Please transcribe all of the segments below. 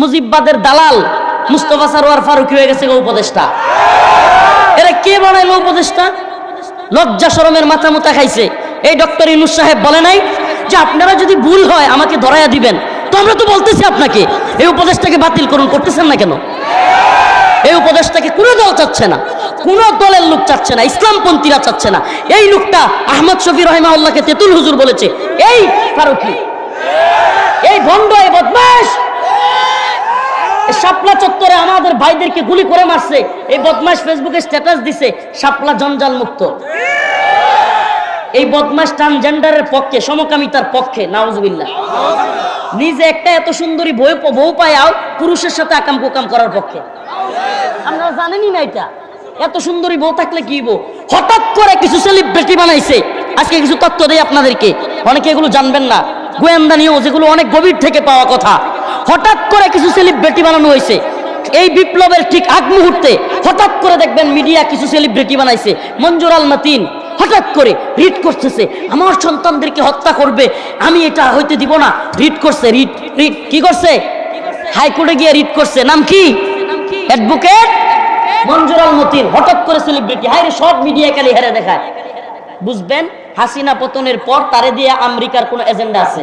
মুজিববাদের দালাল মুস্তফা সারোয়ার ফারুকি হয়ে গেছে উপদেষ্টা। এরা কে বানাইলো উপদেষ্টা? লজ্জা শরমের মাথা মুতা খাইছে। এই ডক্টর ইনুস সাহেব বলে নাই যে আপনারা যদি ভুল হয় আমাকে ধরাইয়া দিবেন। তো আমরা তো বলতেছি আপনাকে, এই উপদেশটাকে বাতিল করুন করতেছেন না কেন? এই উপদেশটাকে কোনো দল চাচ্ছে না, কোন দলের লোক চাচ্ছে না, ইসলামপন্থীরা চাচ্ছে না। এই লোকটা আহমদ শফি রহিমাউল্লাহকে তেতুল হুজুর বলেছে। এই ফারুকি, এই ভণ্ড, এই বদমাস শাপলা চত্বরে আমাদের ভাইদেরকে গুলি করে মারছে। এই বদমাস ফেসবুকে স্ট্যাটাস দিছে, শাপলা জঞ্জাল মুক্ত। এই বদমাস ট্রান্সজেন্ডারের পক্ষে, সমকামিতার পক্ষে, নাউজুবিল্লাহ। নিজে একটা এত সুন্দরী বউ বউ পায়াও পুরুষের সাথে আকাম কুকাম করার পক্ষে। আপনারা জানেনই না এটা। এত সুন্দরী বউ থাকলে কি বউ হঠাৎ করে কিছু সেলিব্রিটি বানাইছে। আজকে কিছু তথ্য দেয় আপনাদেরকে। অনেকে এগুলো জানবেন না। গোয়েন্দা নিউজ এগুলো অনেক গভীর থেকে পাওয়া কথা। হঠাৎ করে কিছু সেলিব্রিটি বানানো হয়েছে। এই বিপ্লবের ঠিক আগ মুহূর্তে হঠাৎ করে দেখবেন মিডিয়া কিছু সেলিব্রিটি বানাইছে। মঞ্জুর আল মাতিন হঠাৎ করে রিট করতেছে, আমার সন্তানদেরকে হত্যা করবে, আমি এটা হইতে দিব না। রিট করছে রিট রিট কি করছে? হাইকোর্টে গিয়ে রিট করছে, নাম কি? অ্যাডভোকেট মঞ্জুর আল মতিন। হঠাৎ করে সেলিব্রিটি হাইরে সব মিডিয়া খালি হেরে দেখায়। বুঝবেন, হাসিনা পতনের পর তারে দিয়ে আমেরিকার কোনো এজেন্ডা আছে।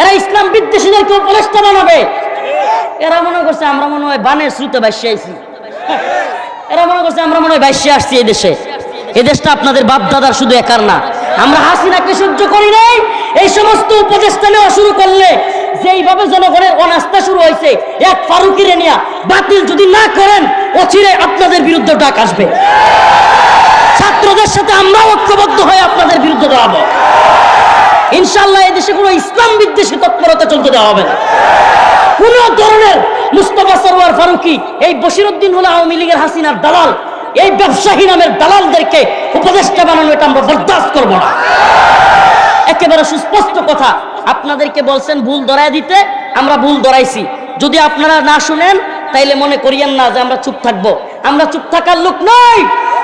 এরা ইসলাম বিদ্বেষীদেরকে উপদেষ্টা বানাবে? এরা মনে করছে আমরা মনে হয় বানের শ্রুতে বাইশে আইছি। এরা মনে করছে আমরা মনে হয় বাইশে আসছি এই দেশে। এই দেশটা আপনাদের বাপ দাদার শুধু একার না। আমরা হাসি হাসিনাকে সহ্য করি নাই। এই সমস্ত উপদেষ্টা নেওয়া শুরু করলে যেইভাবে জনগণের অনাস্থা শুরু হয়েছে, এক ফারুকিরে নিয়া বাতিল যদি না করেন, অচিরে আপনাদের বিরুদ্ধে ডাক আসবে। ছাত্রদের সাথে আমরাও ঐক্যবদ্ধ হয়ে আপনাদের বিরুদ্ধে দাঁড়াবো। ইনশাল্লাহ এই দেশে কোনো ইসলাম বিদ্বেষী তৎপরতা চলতে দেওয়া হবে না। কোন ধরনের মুস্তফা সরোয়ার ফারুকি, এই বসিরুদ্দিন হলো আওয়ামী লীগের হাসিনার দালাল, এই ব্যবসায়ী নামের দালালদেরকে উপদেষ্টা বানানো এটা আমরা বরদাস্ত করব না। একেবারে সুস্পষ্ট কথা, আপনাদেরকে বলছেন ভুল ধরাই দিতে, আমরা ভুল ধরাইছি। যদি আপনারা না শুনেন, তাইলে মনে করিয়েন না যে আমরা চুপ থাকব। আমরা চুপ থাকার লোক নই।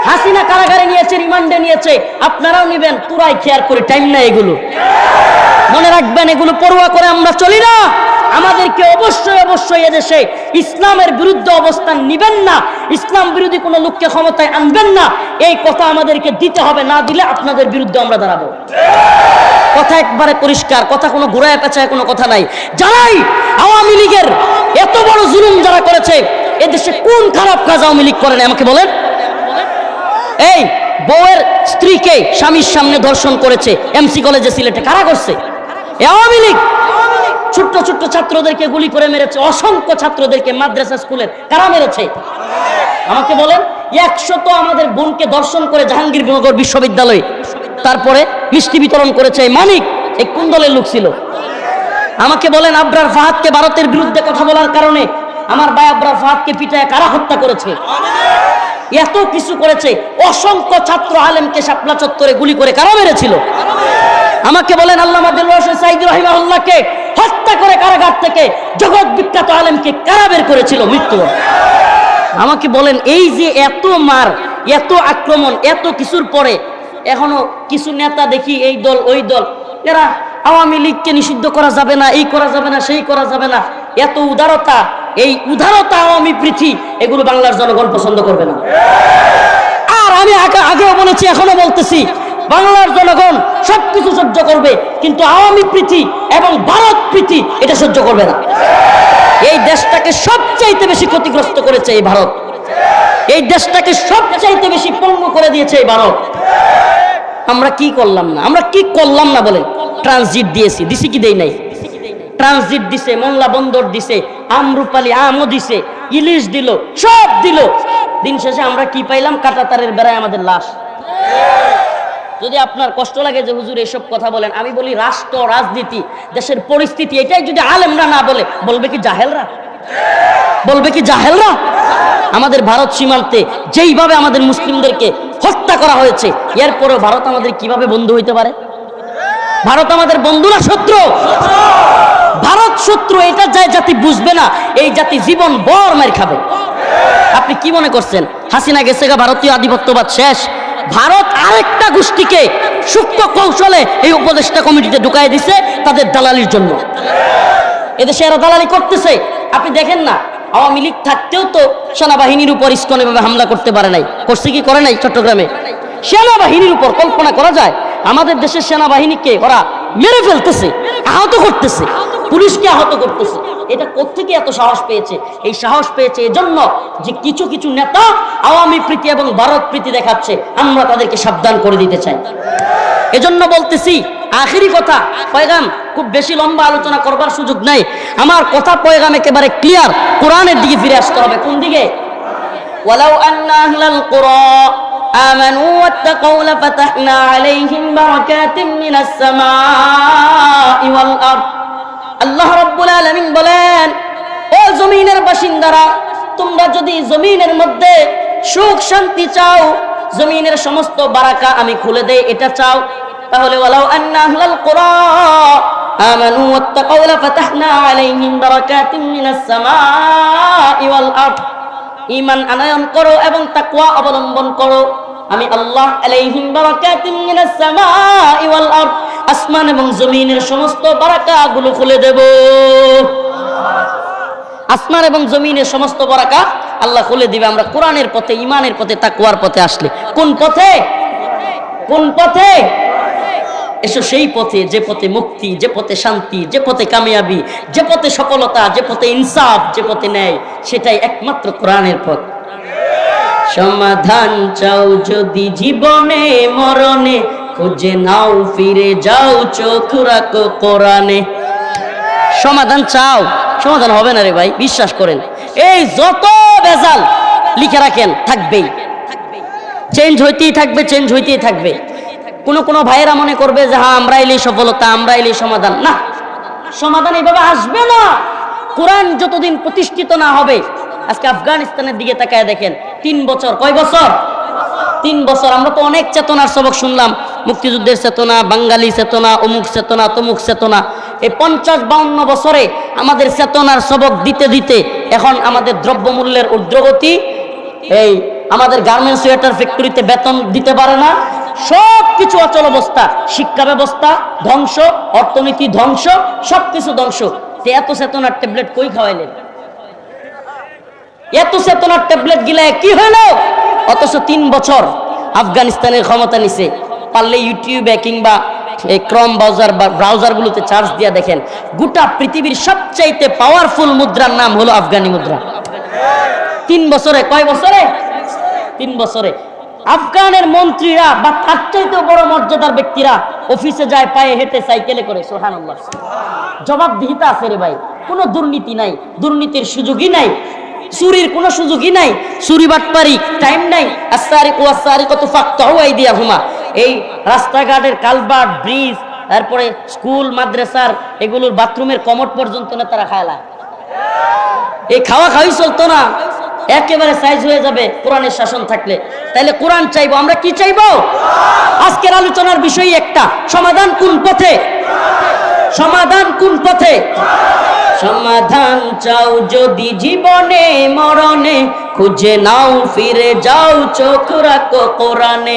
হাসিনা কারাগারে নিয়েছে, রিমান্ডে নিয়েছে। আপনারাও নিবেন পুরাই খেয়ার করে, টাইম না এগুলো। মনে রাখবেন, এগুলো পড়ুয়া করে আমরা চলি না। আমাদেরকে অবশ্যই অবশ্যই এদেশে ইসলামের বিরুদ্ধে অবস্থান নিবেন না। ইসলাম বিরোধী কোনো লোককে ক্ষমতায় আনবেন না। এই কথা আমাদেরকে দিতে হবে, না দিলে আপনাদের বিরুদ্ধে আমরা দাঁড়াবো। কথা একবারে পরিষ্কার, কথা কোনো ঘোরায় পেঁচায় কোনো কথা নাই। যারাই আওয়ামী লীগের এত বড় জুলুম যারা করেছে, এদেশে কোন খারাপ কাজ আওয়ামী লীগ করেন আমাকে বলেন? এই বউয়ের স্ত্রীকে স্বামীর সামনে ধর্ষণ করেছে এমসি কলেজে সিলেটে, কারা করছে? আওয়ামী লীগ। ছোট্ট ছোট্ট ছাত্রদেরকে গুলি করে মেরেছে, অসংখ্য ছাত্রদেরকে মাদ্রাসা স্কুলের কারা মেরেছে? আমাকে বলেন একশত আমাদের বোনকে দর্শন করে জাহাঙ্গীরনগর বিশ্ববিদ্যালয়ে, তারপরে মিষ্টি বিতরণ করেছে মানিক, এই কুন্দলের দলের লোক ছিল? আমাকে বলেন, আবরার ফাহাদকে ভারতের বিরুদ্ধে কথা বলার কারণে আমার ভাই আবরার ফাহাদকে পিটায় কারা হত্যা করেছে? এত কিছু করেছে। অসংখ্য ছাত্র আলেমকে শাপলা চত্বরে গুলি করে কারা মেরেছিল? আমাকে বলেন আল্লাহ সাইদ রহিমাহুল্লাহকে হত্যা করে কারাগার থেকে জগৎ বিখ্যাত আলেমকে কারা বের করেছিল মৃত্যু? আমাকে বলেন, এই যে এত মার, এত আক্রমণ, এত কিছুর পরে এখনও কিছু নেতা দেখি এই দল, ওই দল, এরা আওয়ামী লীগকে নিষিদ্ধ করা যাবে না, এই করা যাবে না, সেই করা যাবে না। এত উদারতা এই উদারতা আওয়ামী পৃথি এগুলো বাংলার জনগণ পছন্দ করবে না। আর আমি আগে আগেও বলেছি, এখনও বলতেছি, বাংলার জনগণ সবকিছু সহ্য করবে, কিন্তু আওয়ামী প্রীতি এবং ভারত প্রীতি এটা সহ্য করবে না। এই দেশটাকে সবচাইতে বেশি ক্ষতিগ্রস্ত করেছে এই ভারত। এই দেশটাকে সবচাইতে বেশি পণ্য করে দিয়েছে এই ভারত। আমরা কি করলাম না? আমরা কি করলাম না বলে? ট্রানজিট দিয়েছি, দিছি কি দেই নাই? ট্রানজিট দিছে মোংলা বন্দর দিছে আমরুপালি আমও দিছে, ইলিশ দিল, সব দিল। দিন শেষে আমরা কি পাইলাম? কাটাতারের বেড়ায় আমাদের লাশ। যদি আপনার কষ্ট লাগে যে হুজুর এসব কথা বলেন, আমি বলি রাষ্ট্র, রাজনীতি, দেশের পরিস্থিতি, এটাই যদি আলেমরা না বলে, বলবে কি জাহেলরা? বলবে কি জাহেলরা? আমাদের ভারত সীমান্তে যেইভাবে আমাদের মুসলিমদেরকে হত্যা করা হয়েছে এরপরেও ভারত আমাদের কীভাবে বন্ধু হইতে পারে? ভারত আমাদের বন্ধু না শত্রু! ভারত শত্রু, এটা যায় জাতি বুঝবে না, এই জাতি জীবন বর মার খাবে। আপনি কি মনে করছেন? হাসিনা গেছে ভারতীয় আধিপত্যবাদ শেষ। ভারত আরেকটা গোষ্ঠীকে সূক্ষ্ম কৌশলে এই উপদেষ্টা কমিটিতে ঢুকাই দিছে তাদের দালালির জন্য। এদেশে এরা দালালি করতেছে। আপনি দেখেন না, আওয়ামী লীগ থাকতেও তো সেনাবাহিনীর উপর ইস্কন এভাবে হামলা করতে পারে নাই। করছে কি করে নাই চট্টগ্রামে? সেনাবাহিনীর উপর কল্পনা করা যায়, আমাদের দেশের সেনাবাহিনীকে ওরা মেরে ফেলতেছে, আহত করতেছে। পুলিশকে আহত করতেছে এটা কোত্থেকে এত সাহস পেয়েছে এই সাহস পেয়েছে এজন্য যে কিছু কিছু নেতা আওয়ামী প্রীতি এবং ভারত প্রীতি দেখাচ্ছে আমরা তাদেরকে সাবধান করে দিতে চাই এজন্য বলতেছি আখিরি কথা পয়গাম খুব বেশি লম্বা আলোচনা করবার সুযোগ নাই আমার কথা পয়গাম একেবারে ক্লিয়ার কোরআনের দিকে ফিরে আসতে হবে কোন দিকে ولو أن أهل القرى آمنوا واتقوا لفتحنا عليهم بركات من السماء والأرض আল্লাহ রব্বুল আলামিন বলেন, ও জমিনের বাসিন্দারা, তোমরা যদি জমিনের মধ্যে সুখ শান্তি চাও, জমিনের সমস্ত বারাকা আমি খুলে দেই, এটা চাও, তাহলে ওয়ালাউ আন্না আহলাল কুরা, আমানু ওয়াত্তাকাউ লাফাতাহনা আলাইহিম বারাকাতিন মিনাস সামাই ওয়াল আরদ। ঈমান আনয়ন করো এবং তাকওয়া অবলম্বন করো। আমি আল্লাহ আলাইহিম বারাকাতিন মিনাস সামাই ওয়াল আরদ, আসমান এবং জমিনের সমস্ত বারাকাগুলো খুলে দেব। আসমান এবং জমিনের সমস্ত বারাকা আল্লাহ খুলে দিবে। আমরা কোরআনের পথে ইমানের পথে, তাকওয়ার পথে আসলে। কোন পথে? কোন পথে? এসো সেই পথে, যে পথে মুক্তি, যে পথে শান্তি, যে পথে কামিয়াবি, যে পথে সফলতা, যে পথে ইনসাফ, যে পথে ন্যায়, সেটাই একমাত্র কোরআনের পথ। সমাধান চাও যদি জীবনে, মরণে, খুঁজে নাও, ফিরে যাও চোখ রাখো কোরআনে। সমাধান চাও, সমাধান হবে না রে ভাই, বিশ্বাস করেন। এই যত বেজাল লিখে রাখেন, থাকবেই। চেঞ্জ হইতেই থাকবে চেঞ্জ হইতেই থাকবে। কোনো কোনো ভাইয়েরা মনে করবে যে হ্যাঁ আমরা এলেই সফলতা আমরা এলেই সমাধান। না, সমাধান এইভাবে আসবে না। কোরআন যতদিন প্রতিষ্ঠিত না হবে, আজকে আফগানিস্তানের দিকে তাকায় দেখেন তিন বছর। কয় বছর? তিন বছর। আমরা তো অনেক চেতনার সবক শুনলাম। মুক্তিযুদ্ধের চেতনা, বাঙালি চেতনা, অমুক চেতনা, তমুক চেতনা। এই পঞ্চাশ বাউন্ন বছরে আমাদের চেতনার সবক দিতে দিতে এখন আমাদের দ্রব্যমূল্যের ঊর্ধ্বগতি, এই আমাদের গার্মেন্টস সোয়েটার ফ্যাক্টরিতে বেতন দিতে পারে না। সব কিছু অচল অবস্থা। শিক্ষা ব্যবস্থা ধ্বংস, অর্থনীতি ধ্বংস সব কিছু ধ্বংস এত চেতনার ট্যাবলেট কই খাওয়াইলেন? এত চেতনার ট্যাবলেট গিলায় কি হলো অথচ তিন বছর আফগানিস্তানের ক্ষমতা নিছে। পারলে ইউটিউবে কিংবা এই ক্রম ব্রাউজার ব্রাউজারগুলোতে চার্জ দিয়া দেখেন, গোটা পৃথিবীর সবচাইতে পাওয়ারফুল মুদ্রার নাম হলো আফগানি মুদ্রা। তিন বছরে, কয় বছরে? তিন বছরে। আফগানের মন্ত্রীরা বা তার চাইতেও বড় মর্যাদার ব্যক্তিরা অফিসে যায়, পায়ে হেঁটে সাইকেলে করে সোহান জবাবদিহিতা আছে রে ভাই। কোনো দুর্নীতি নাই। দুর্নীতির সুযোগই নাই। চুরির কোনো সুযোগই নাই, চুরি বাটপারি টাইম নাই। আসারি ও আসারি কত হওয়াই দিয়া হুমা। এই রাস্তাঘাটের কালভার্ট ব্রিজ তারপরে স্কুল মাদ্রাসার, এগুলোর বাথরুমের কমট পর্যন্ত নেতারা খায়লা এই খাওয়া খাওয়াই চলতো না। একেবারে সাইজ হয়ে যাবে কোরআনের শাসন থাকলে। তাইলে কোরআন চাইব, আমরা কি চাইব? আজকের আলোচনার বিষয় একটা, সমাধান কোন পথে? সমাধান কোন পথে? সমাধান চাও যদি জীবনে মরণে খুঁজে নাও ফিরে যাও চোখ রাখো কোরআনে।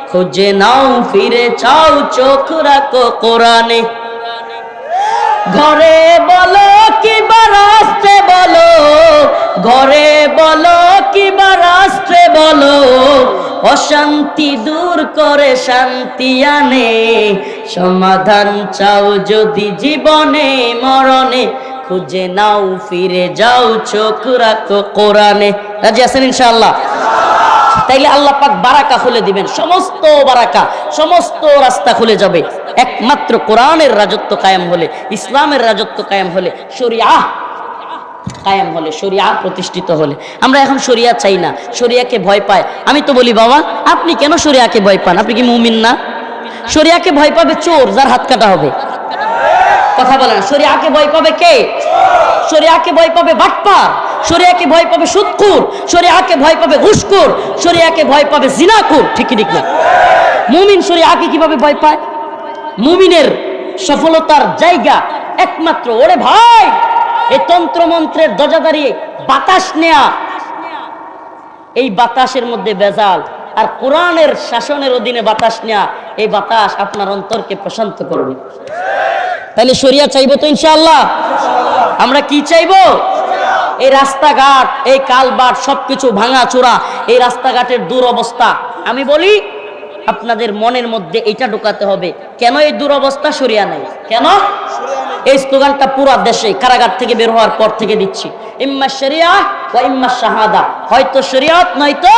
খুঁজে নাও, ফিরে চাও, চোখ রাখো কোরআনে। ঘরে বলো কিবা রাষ্ট্রে বলো, ঘরে বলো কিবা রাষ্ট্রে বলো, অশান্তি দূর করে শান্তি আনে। সমাধান চাও যদি জীবনে, মরণে, খুঁজে নাও, ফিরে যাও, চোখ রাখো কোরআনে। রাজি আছেন ইনশাআল্লাহ? তাইলে আল্লাহ পাক বারাকা খুলে দিবেন, সমস্ত বারাকা, সমস্ত রাস্তা খুলে যাবে। একমাত্র কোরআনের রাজত্ব কায়েম হলে, ইসলামের রাজত্ব কায়েম হলে, শরিয়া কায়েম হলে, শরিয়া প্রতিষ্ঠিত হলে। আমরা এখন শরিয়া চাই না, শরিয়াকে ভয় পায়। আমি তো বলি, বাবা, আপনি কেন শরিয়াকে ভয় পান? আপনি কি মুমিন না? শরিয়াকে ভয় পাবে চোর, যার হাত কাটা হবে। কথা বলেন শরিয়াকে ভয় পাবে কে? শরিয়াকে ভয় পাবে বাটপার। শরিয়াকে ভয় পাবে সুদকুর শরিয়াকে ভয় পাবে ঘুষকুর শরিয়াকে ভয় পাবে জিনাকুর ঠিক ঠিক না? মুমিন শরিয়াকে কীভাবে ভয় পায়? মুমিনের সফলতার জায়গা একমাত্র, ওরে ভাই, এই তন্ত্রমন্ত্রের দরজা দাঁড়িয়ে বাতাস নেয়া। এই বাতাসের মধ্যে বেজাল আর কোরআনের শাসনের অধীনে বাতাস নেয়া, এই বাতাস আপনার অন্তরকে প্রশান্ত করবে। তাহলে শরিয়া চাইব তো ইনশাআল্লাহ? আমরা কি চাইব? এই রাস্তাঘাট, এই কালবাট, সবকিছু ভাঙা চোরা এই রাস্তাঘাটের দুরবস্থা। আমি বলি, আপনাদের মনের মধ্যে এটা ঢোকাতে হবে। কেন এই দুরবস্থা? সরিয়া নাই। কেন? এই স্লোগানটা পুরো দেশে কারাগার থেকে বের হওয়ার পর থেকে দিচ্ছি। ইম্মা শরিয়া ও ইম্মা শাহাদা। হয়তো শরিয়ত, নয়তো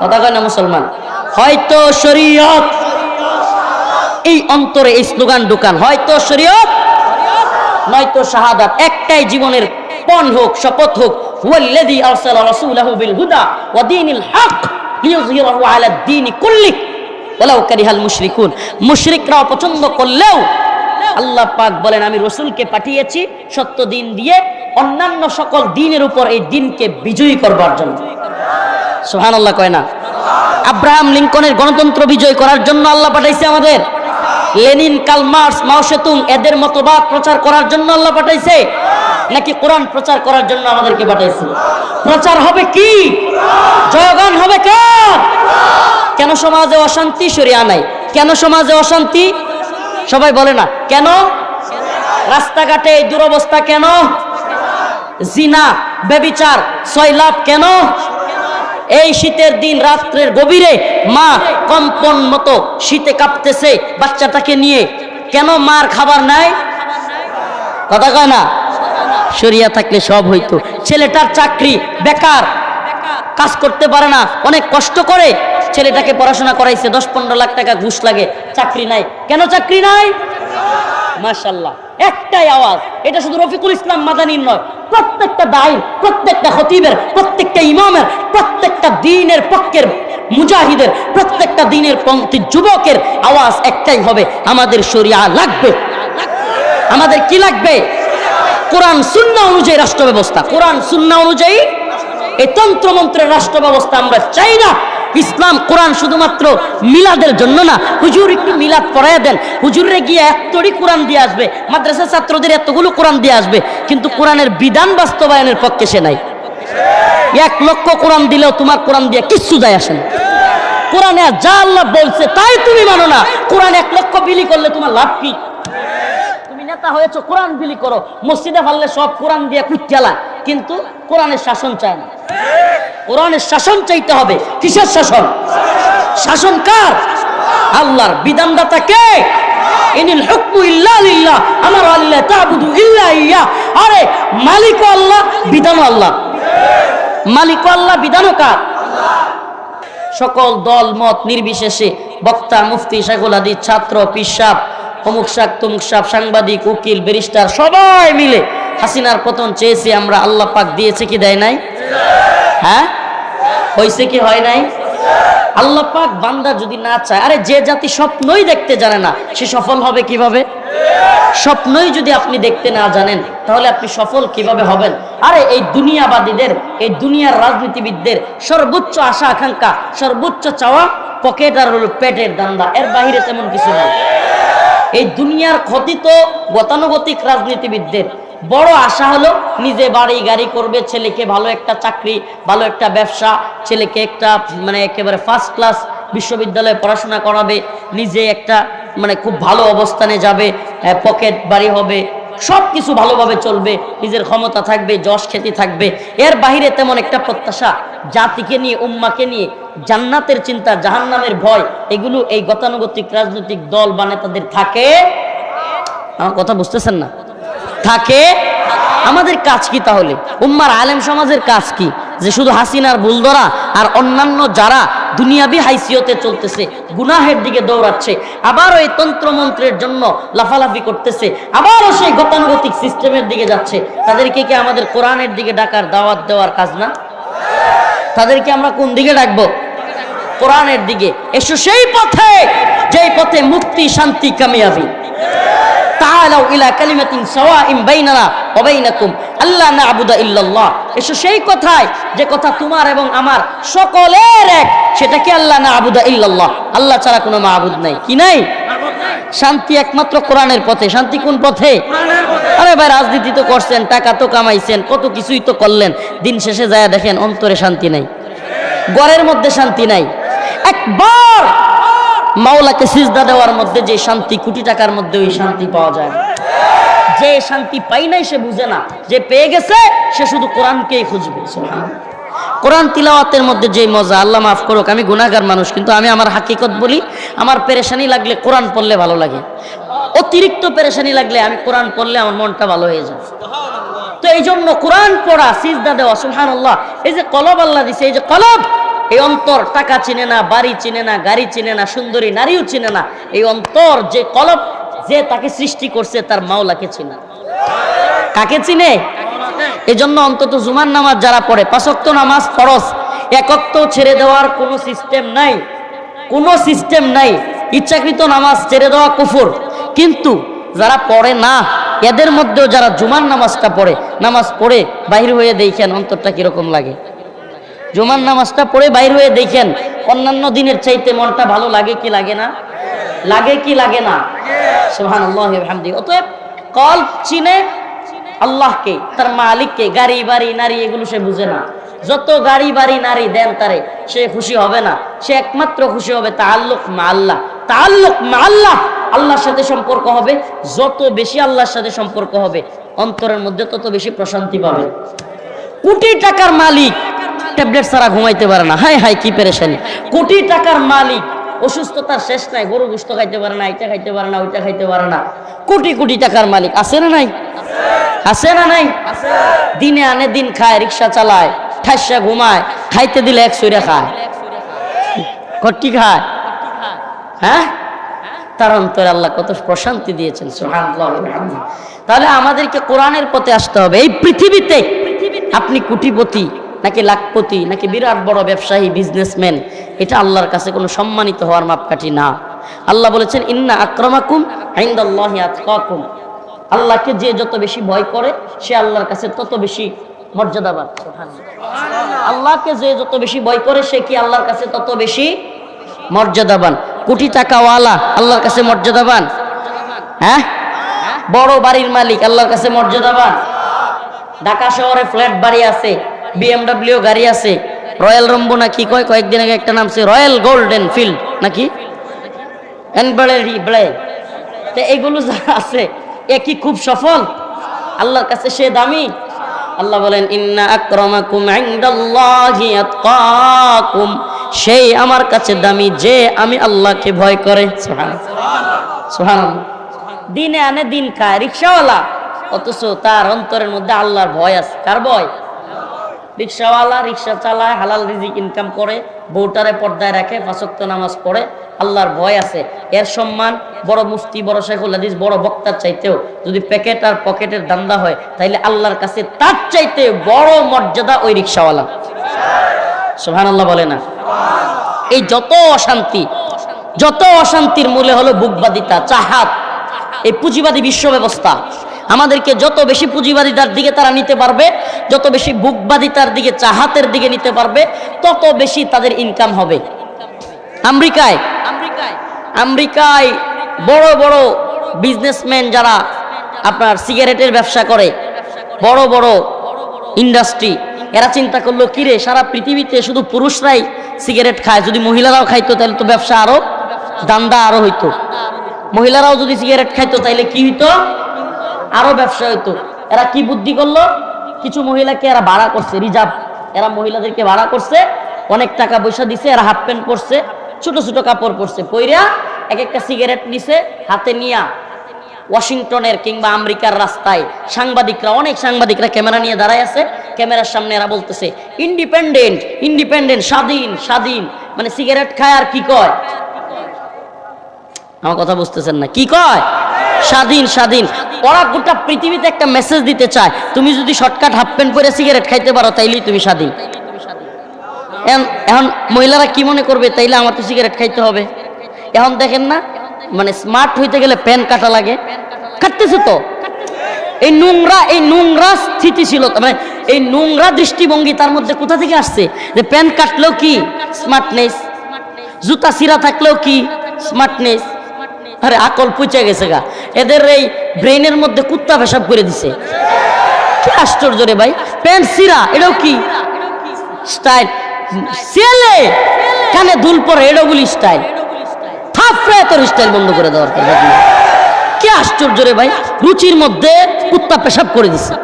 কথা কয় না মুসলমান? হয়তো শরিয়ত। এই অন্তরে এই স্লোগান দোকান হয়তো শরীয়ত, নয়তো শাহাদাত। একটাই জীবনের পণ হোক, শপথ হোক, হুয়াল্লাযী আরসালা রাসূলাহু বিল হুদা ওয়া দীনিল হক লিইয়ুযহিরাহু আলা দ্বীনি কুল্লি। ওয়ালাউ কারিহাল মুশরিকুন। মুশরিকরা পছন্দ করলেও আল্লাহ পাক বলেন, আমি রসুলকে পাঠিয়েছি সত্য দিন দিয়ে, অন্যান্য সকল দিনের উপর এই দিনকে বিজয়ী করবার জন্য। সুবহানাল্লাহ কয় না? আব্রাহাম লিঙ্কনের গণতন্ত্র বিজয় করার জন্য আল্লাহ পাঠাইছে আমাদের। লেনিন কাল মার্কস, মাও সেতুং, এদের মতবাদ প্রচার করার জন্য আল্লাহ পাঠাইছে? নাকি কোরআন প্রচার করার জন্য আমাদেরকে পাঠাইছে? প্রচার হবে কি? জয়গান হবে কার? কেন সমাজে অশান্তি? সরিয়া নাই। কেন সমাজে অশান্তি? সবাই বলে না, কেন? রাস্তাঘাটে দুরবস্থা কেন? জিনা বেবিচার সয়লাভ কেন? এই শীতের দিন রাত্রের গভীরে মা কম্পন মতো শীতে কাঁপতেছে বাচ্চাটাকে নিয়ে। কেন মার খাবার নাই? কথা কয় না? সরিয়া থাকলে সব হইতো। ছেলেটার চাকরি বেকার। কাজ করতে পারে না। অনেক কষ্ট করে ছেলেটাকে পড়াশোনা করাইছে। দশ পনেরো লাখ টাকা ঘুষ লাগে। চাকরি নাই। কেন চাকরি নাই? মাশাল্লাহ একটাই আওয়াজ। এটা শুধু রফিকুল ইসলাম মাদানির নয়। প্রত্যেকটা দায়ী, প্রত্যেকটা খতিবের, প্রত্যেকটা ইমামের, প্রত্যেকটা দিনের পক্ষের মুজাহিদের, প্রত্যেকটা দিনের পঙ্ক্তি যুবকের আওয়াজ একটাই হবে, আমাদের শরিয়া লাগবে। আমাদের কি লাগবে? কোরআন, সুন্না অনুযায়ী রাষ্ট্র ব্যবস্থা কোরআন, সুন্না অনুযায়ী এই তন্ত্রমন্ত্রের রাষ্ট্র ব্যবস্থা আমরা চাই না। ইসলাম, কোরআন শুধুমাত্র মিলাদের জন্য না। হুজুর একটু মিলাদ পড়ায় দেন। হুজুরে গিয়ে এতটি কোরআন দিয়ে আসবে, মাদ্রাসা ছাত্রদের এতগুলো কোরআন দিয়ে আসবে, কিন্তু কোরআনের বিধান বাস্তবায়নের পক্ষে সে নাই। এক লক্ষ কোরআন দিলেও তোমার কোরআন দিয়ে কিচ্ছু যায় আসে না। কোরআনে যা আল্লাহ বলছে তাই তুমি মানো না। কোরআন এক লক্ষ বিলি করলে তোমার লাভ কি? তুমি নেতা হয়েছো, কোরআন বিলি করো। মসজিদে ফাললে সব কোরআন দিয়ে কুচালা কিন্তু কোরআনের শাসন চায় না। কোরআনের শাসন চাইতে হবে। কিসের শাসন? শাসন কার? আল্লাহর বিধানদাতা কে? আমার আল্লাহ আরে, মালিক আল্লাহ বিধান আল্লাহ। মালিক আল্লাহ কার? সকল দল, মত নির্বিশেষে বক্তা, মুফতি, শেখুল ছাত্র, পিসাব, অমুক শাক, তমুক সাপ সাংবাদিক, উকিল, ব্যারিস্টার, সবাই মিলে হাসিনার পতন চেয়েছি আমরা, আল্লাহ পাক দিয়েছে কি দেয় নাই? হ্যাঁ? হয়েছে কি হয় নাই? আল্লাহ পাক বান্দা যদি না চায়, আরে যে জাতি স্বপ্নই দেখতে জানে না, সে সফল হবে কীভাবে? স্বপ্নই যদি আপনি দেখতে না জানেন, তাহলে আপনি সফল কীভাবে হবেন? আরে এই দুনিয়াবাদীদের, এই দুনিয়ার রাজনীতিবিদদের সর্বোচ্চ আশা, আকাঙ্ক্ষা, সর্বোচ্চ চাওয়া পকেট আর পেটের দান্দা, এর বাহিরে তেমন কিছু নাই। এই দুনিয়ার ক্ষতি তো গতানুগতিক রাজনীতিবিদদের বড় আশা হলো নিজে বাড়ি গাড়ি করবে, ছেলেকে ভালো একটা চাকরি, ভালো একটা ব্যবসা, ছেলেকে একটা মানে একেবারে ফার্স্ট ক্লাস বিশ্ববিদ্যালয়ে পড়াশোনা করাবে, নিজে একটা মানে খুব ভালো অবস্থানে যাবে পকেট বাড়ি হবে সব কিছু ভালোভাবে চলবে, নিজের ক্ষমতা থাকবে, যশ খ্যাতি থাকবে। এর বাহিরে তেমন একটা প্রত্যাশা জাতিকে নিয়ে, উম্মাকে নিয়ে, জান্নাতের চিন্তা, জাহান্নামের ভয়, এগুলো এই গতানুগতিক রাজনৈতিক দল বা নেতাদের থাকে? আমার কথা বুঝতেছেন না? থাকে। আমাদের কাজ কি তাহলে? উম্মার আলেম সমাজের কাজ কি? যে শুধু হাসিনার ভুল ধরা আর অন্যান্য যারা দুনিয়াবি হাইসিয়তে চলতেছে, গুনাহের দিকে দৌড়াচ্ছে, আবারও এই তন্ত্রমন্ত্রের জন্য লাফালাফি করতেছে, আবারও সেই গতানুগতিক সিস্টেমের দিকে যাচ্ছে, তাদেরকে কি আমাদের কোরআনের দিকে ডাকার দাওয়াত দেওয়ার কাজ না? তাদেরকে আমরা কোন দিকে ডাকবো? কোরআনের দিকে। এসো সেই পথে, যেই পথে মুক্তি শান্তি কামিয়াবি। তাআলাউ ইলা কালিমাতিন সাওয়াইন বাইনানা ওয়া বাইনাকুম আল্লা না'বুদা ইল্লাল্লাহ। এসো সেই কথায়, যে কথা তোমার এবং আমার সকলের এক, সেটা কি আল্লাহ না'বুদা ইল্লাল্লাহ? আল্লাহ ছাড়া কোনো মাবুদ নাই। কি নাই? শান্তি একমাত্র কোরআনের পথে। শান্তি কোন পথে? আরে ভাই, রাজনীতি তো করছেন, টাকা তো কামাইছেন, কত কিছুই তো করলেন। দিন শেষে যায় দেখেন, অন্তরে শান্তি নাই। গড়ের মধ্যে শান্তি নাই। একবার মাওলাকে সিজদা দেওয়ার মধ্যে যে শান্তি, কোটি টাকার মধ্যে ওই শান্তি পাওয়া যায়। যে শান্তি পাই নাই সে বুঝে না যে পেয়ে গেছে, সে শুধু কোরআনকেই খুঁজবে। কোরআন তিলাওয়াতের মধ্যে যে মজা, আল্লাহ মাফ করুক, আমি গুনাহগার মানুষ, কিন্তু আমি আমার হাকিকত বলি, আমার পেরেশানি লাগলে কোরআন পড়লে ভালো লাগে অতিরিক্ত পেরেশানি লাগলে আমি কোরআন পড়লে আমার মনটা ভালো হয়ে যায় তো এই জন্য কোরআন পড়া, সিজদা দেওয়া সুহান আল্লাহ এই যে কলব আল্লাহ দিছে, এই যে কলব এই অন্তর টাকা চিনে না, বাড়ি চিনে না, গাড়ি চিনে না, সুন্দরী নারীও চিনে না, এই অন্তর, যে কলব যে তাকে সৃষ্টি করছে তার মাওলাকে চিনে। কাকে চিনে? এই জন্য অন্তত জুমার নামাজ যারা পড়ে, পাঁচক্ত নামাজ ফরজ একত্ব ছেড়ে দেওয়ার কোনো সিস্টেম নাই, কোনো সিস্টেম নাই। ইচ্ছাকৃত নামাজ ছেড়ে দেওয়া কুফুর। কিন্তু যারা পড়ে না, এদের মধ্যেও যারা জুমার নামাজটা পড়ে, নামাজ পড়ে, বাহির হয়ে দেখেন অন্তরটা কীরকম লাগে। জুমার নামাজটা পড়ে বাইর হয়ে দেখেন, অন্যান্য দিনের চাইতে মনটা ভালো লাগে কি লাগে না? লাগে কি লাগে না? বিহামদিহি অতএব কল চিনে আল্লাহকে, তার মালিককে, গাড়ি, বাড়ি, নারী এগুলো সে বুঝে না। যত গাড়ি, বাড়ি, নারী দেন তারে, সে খুশি হবে না। সে একমাত্র খুশি হবে তাআল্লুক মা আল্লাহ। তাআল্লুক মা আল্লাহ আল্লাহর সাথে সম্পর্ক হবে, যত বেশি আল্লাহর সাথে সম্পর্ক হবে, অন্তরের মধ্যে তত বেশি প্রশান্তি পাবে। কোটি টাকার মালিক ট্যাবলেট ছাড়া ঘুমাইতে পারে না। হাই হাই কি পেরেশানি। কোটি টাকার মালিক, অসুস্থতার শেষ নাই, গরু গুস্ত খাইতে পারে না এটা খাইতে পারে না, ওইটা খাইতে পারে না। কোটি কোটি টাকার মালিক, আছে না নাই? আছে না নাই? দিনে আনে, দিন খায়, রিক্সা চালায়, ঠাসা ঘুমায়, খাইতে দিলে এক সইরা খায়। খট্টি খায়। হ্যাঁ? তার অন্তরে আল্লাহ কত প্রশান্তি দিয়েছেন তাহলে আমাদেরকে কোরআনের পথে আসতে হবে। এই পৃথিবীতে আপনি কোটিপতি নাকি লাখপতি, নাকি বিরাট বড় ব্যবসায়ী বিজনেসম্যান এটা আল্লাহর কাছে কোনো সম্মানিত হওয়ার মাপকাঠি না। আল্লাহ বলেছেন, ইন্না আক্রমাকুম ইনদাল্লাহি আতকাকুম। আল্লাহকে যে যত বেশি ভয় করে, সে আল্লাহর কাছে তত বেশি মর্যাদাবান আল্লাহকে যে যত বেশি ভয় করে, সে কি আল্লাহর কাছে তত বেশি মর্যাদাবান কোটি টাকাওয়ালা আল্লাহর কাছে মর্যাদাবান হ্যাঁ? বড় বাড়ির মালিক আল্লাহর কাছে মর্যাদাবান ঢাকা শহরে ফ্ল্যাট বাড়ি আছে বিএমডব্লিউ গাড়ি আছে রয়্যাল রম্বো না কি কয়? কয়েকদিন আগে একটা নাম রয়্যাল গোল্ডেন ফিল্ড নাকি? তো এগুলো যারা আছে, এ কি খুব সফল? আল্লাহর কাছে সে দামি? আল্লাহ বলেন, ইন্না আক্রমাকুম ইনদাল্লাহি আতকাকুম। সেই আমার কাছে দামি, যে আমি আল্লাহকে ভয় করে। দিনে আনে দিন খায়, রিক্সাওয়ালা। অথচ তার অন্তরের মধ্যে আল্লাহর ভয় আছে। কার ভয়? রিক্সাওয়ালা রিক্সা চালায় হালাল রিজিক ইনকাম করে, বউটারে পর্দায় রাখে ফাঁসক্ত নামাজ পড়ে, আল্লাহর ভয় আছে। এর সম্মান বড় মুফতি, বড় শেখুল হাদিস, বড় বক্তার চাইতেও যদি প্যাকেট আর পকেটের দান্দা হয়, তাইলে আল্লাহর কাছে তার চাইতে বড় মর্যাদা ওই রিক্সাওয়ালা। সোহান আল্লাহ বলে না? এই যত অশান্তি, যত অশান্তির মূলে হলো বুকবাদিতা, চাহাত, এই পুঁজিবাদী বিশ্ব ব্যবস্থা। আমাদেরকে যত বেশি পুঁজিবাদিতার দিকে তারা নিতে পারবে, যত বেশি বুকবাদিতার দিকে চাহাতের দিকে নিতে পারবে, তত বেশি তাদের ইনকাম হবে। আমেরিকায় আমেরিকায় বড় বড় বিজনেসম্যান যারা আপনার সিগারেটের ব্যবসা করে, বড় বড় ইন্ডাস্ট্রি এরা চিন্তা করল, কিরে, সারা পৃথিবীতে শুধু পুরুষরাই সিগারেট খায়, যদি মহিলারাও খাইতো তাহলে তো ব্যবসা আরও দান্দা আরও হইতো। মহিলারাও যদি সিগারেট খাইতো তাইলে কি হইতো? আরও ব্যবসা হইতো। এরা কি বুদ্ধি করল? কিছু মহিলাকে এরা ভাড়া করছে, রিজার্ভ। এরা মহিলাদেরকে ভাড়া করছে, অনেক টাকা পয়সা দিছে, এরা হাফ প্যান্ট পরছে, ছোট ছোট কাপড় পরছে। পইরা এক একটা সিগারেট নিছে, হাতে নিয়া ওয়াশিংটনের কিংবা আমেরিকার রাস্তায় সাংবাদিকরা, অনেক সাংবাদিকরা ক্যামেরা নিয়ে দাঁড়ায় আছে। ক্যামেরার সামনে এরা বলতেছে, ইন্ডিপেন্ডেন্ট ইন্ডিপেন্ডেন্ট, স্বাধীন স্বাধীন। মানে সিগারেট খায় আর কি কয়? আমার কথা বুঝতেছেন না। কি কয়? স্বাধীন স্বাধীন। ওরা গোটা পৃথিবীতে একটা মেসেজ দিতে চায়, তুমি যদি শর্টকাট হাফ প্যান্ট পরে সিগারেট খাইতে পারো, তাইলেই তুমি স্বাধীন। এখন- মহিলারা কি মনে করবে, তাইলে আমার তো সিগারেট খাইতে হবে? এখন দেখেন না মানে স্মার্ট হইতে গেলে প্যান কাটা লাগে। কাটতেছে তো। এই নোংরা এই নোংরা স্থিতিশীলতা মানে এই নোংরা দৃষ্টিভঙ্গি তার মধ্যে কোথা থেকে আসছে? যে প্যান কাটলেও কি? স্মার্টনেস জুতা, সিরা থাকলেও কি? স্মার্টনেস আরে আকল পুচে গেছে গা। এদের এই ব্রেনের মধ্যে কুত্তা পেশাব করে দিছে। কি আশ্চর্য রে ভাই। প্যান্ট সিরা এটাও কি? স্টাইল। ছেলে, কানে দুল পরে, এটাও বলি স্টাইল। থাপড়ে তোর স্টাইল বন্ধ করে দেওয়ার কি আশ্চর্য রে ভাই। রুচির মধ্যে কুত্তা পেশাব করে দিছে।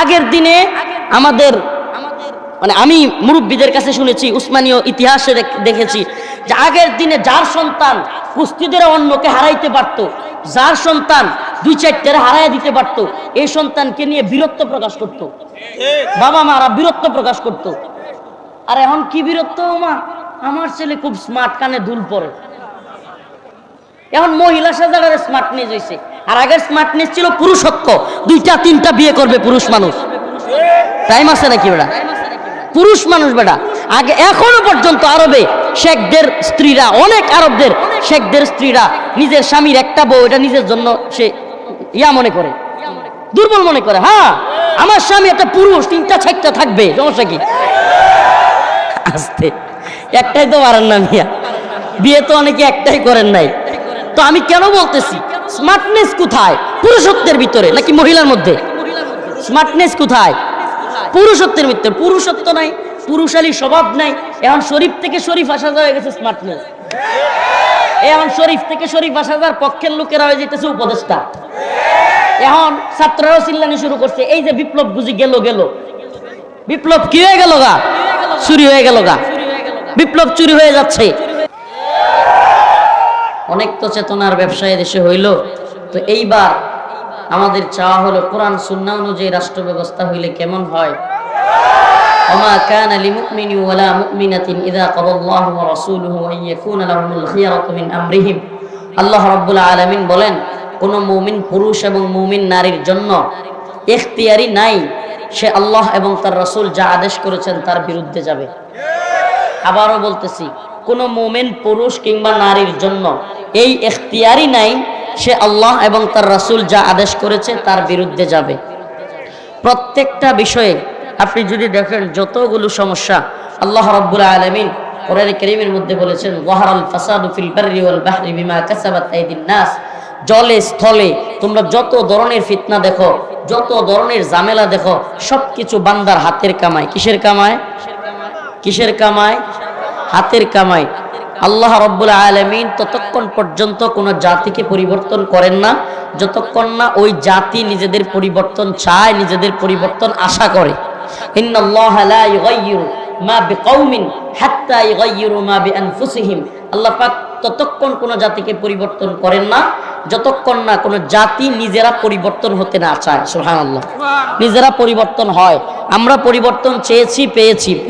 আগের দিনে আমাদের মানে আমি মুরব্বীদের কাছে শুনেছি, উসমানীয় ইতিহাসে দেখেছি যে আগের দিনে যার সন্তান কুস্তিদের অন্যকে হারাইতে পারত, যার সন্তান দুই চারটারে হারাই দিতে পারত, এই সন্তানকে নিয়ে বীরত্ব প্রকাশ করত। বাবা মারা বীরত্ব প্রকাশ করত। আর এখন কি বীরত্ব, মা? আমার ছেলে খুব স্মার্ট কানে দুল পরে। এখন মহিলা সাজারের স্মার্টনেস হয়েছে আর আগের স্মার্টনেস ছিল পুরুষত্ব। দুইটা, তিনটা বিয়ে করবে পুরুষ মানুষ। টাইম আছে নাকি বেটা? পুরুষ মানুষ বেটা। আগে এখনও পর্যন্ত আরবে শেখদের স্ত্রীরা, অনেক আরবদের শেখদের স্ত্রীরা নিজের স্বামীর একটা বউ, এটা নিজের জন্য সে ইয়া মনে করে, দুর্বল মনে করে। হ্যাঁ আমার স্বামী একটা পুরুষ, তিনটা চারটা থাকবে, সমস্যা কি? আসতে, একটাই তো পারেন না মিয়া। বিয়ে তো অনেকে একটাই করেন নাই। তো আমি কেন বলতেছি স্মার্টনেস কোথায়? পুরুষত্বের ভিতরে নাকি মহিলার মধ্যে? স্মার্টনেস কোথায়? পুরুষত্বের ভিতরে পুরুষত্ব নাই, পুরুষালী স্বভাব নাই। এখন শরীফ থেকে শরীফ আসা হয়ে গেছে স্মার্টনেস এখন শরীফ থেকে শরীফ আসা যাওয়ার পক্ষের লোকেরা হয়ে যেতেছে উপদেষ্টা। এখন ছাত্ররাও চিল্লানি শুরু করছে। এই যে বিপ্লব বুঝি গেল গেল। বিপ্লব কি হয়ে গেল গা? চুরি হয়ে গেল গা। বিপ্লব চুরি হয়ে যাচ্ছে। অনেক তো চেতনার ব্যবসায় দেশে হইল। তো এইবার আমাদের চাওয়া হলো কোরআন সুন্না অনুযায়ী রাষ্ট্র ব্যবস্থা হইলে কেমন হয় وما كان لمؤمن ولا مؤمنة إذا قضى الله ورسوله أن يكون لهم الخيرة من أمرهم আল্লাহ রাব্বুল আলামিন বলেন কোন মুমিন পুরুষ এবং মুমিন নারীর জন্য এখতিয়ারি নাই সে আল্লাহ এবং তার রাসূল যা আদেশ করেছেন তার বিরুদ্ধে যাবে আবারও বলতেছি কোন মোমেন পুরুষ কিংবা নারীর জন্য এই এখতিয়ারই নাই সে আল্লাহ এবং তার রাসূল যা আদেশ করেছে তার বিরুদ্ধে যাবে। প্রত্যেকটা বিষয়ে আপনি যদি দেখেন যতগুলো সমস্যা, আল্লাহ রাব্বুল আলামিন কোরআন কারীমের মধ্যে বলেছেন, ওয়াহারাল ফাসাদু ফিল নাস। জলে, স্থলে তোমরা যত ধরনের ফিতনা দেখো, যত ধরনের ঝামেলা দেখো, সবকিছু বান্দার হাতের কামায় কিসের কামায় কিসের কামায় হাতের কামাই। আল্লাহ রব্বুল আলমিন ততক্ষণ পর্যন্ত কোনো জাতিকে পরিবর্তন করেন না। যতক্ষণ না ওই জাতি নিজেদের পরিবর্তন চায়, নিজেদের পরিবর্তন আশা করে। আল্লাহ ততক্ষণ কোনো জাতিকে পরিবর্তন করেন না। যতক্ষণ না কোনো জাতি নিজেরা পরিবর্তন হতে না চায়। সুবহানাল্লাহ। নিজেরা পরিবর্তন হয়। আমরা পরিবর্তন চেয়েছি, পেয়েছি